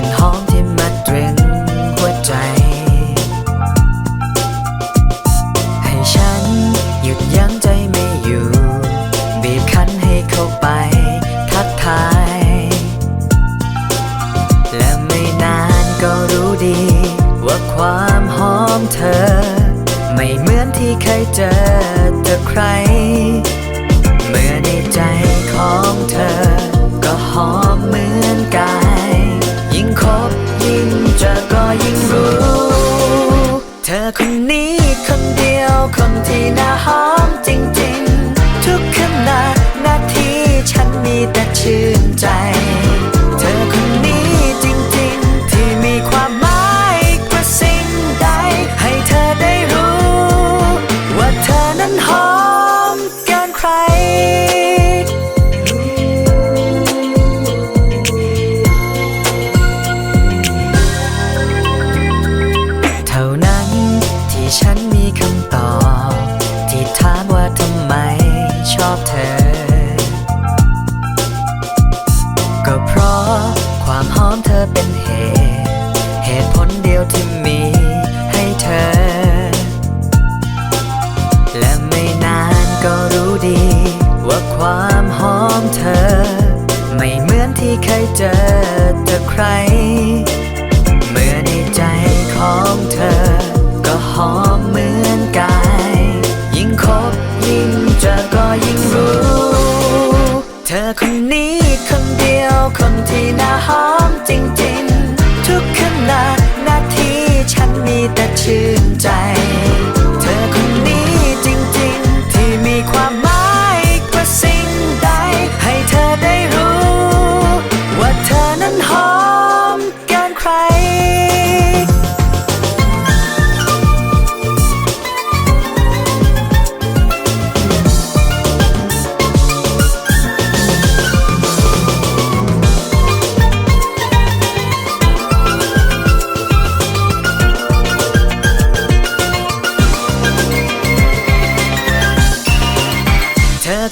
กลิ่นหอมที่มาตรึงหัวใจ ให้ฉันหยุดยั้งใจไม่อยู่ บีบคั้นให้เข้าไป ทักทาย และไม่นานก็รู้ดี ว่าความหอมเธอ ไม่เหมือนที่เคยเจอ อก็ ฉันมีคำตอบ ที่ถามว่าทำไมชอบเธอ ก็เพราะความหอมเธอเป็นเหตุ เหตุผลเดียวที่มีให้เธอ และไม่นานก็รู้ดี ว่าความหอมเธอ ไม่เหมือนที่เคยเจอเธอใคร คนเดียวคนที่น่าหอมจริงๆ ทุกขณะนาทีฉันมีแต่ชื่นใจ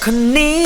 คนนี้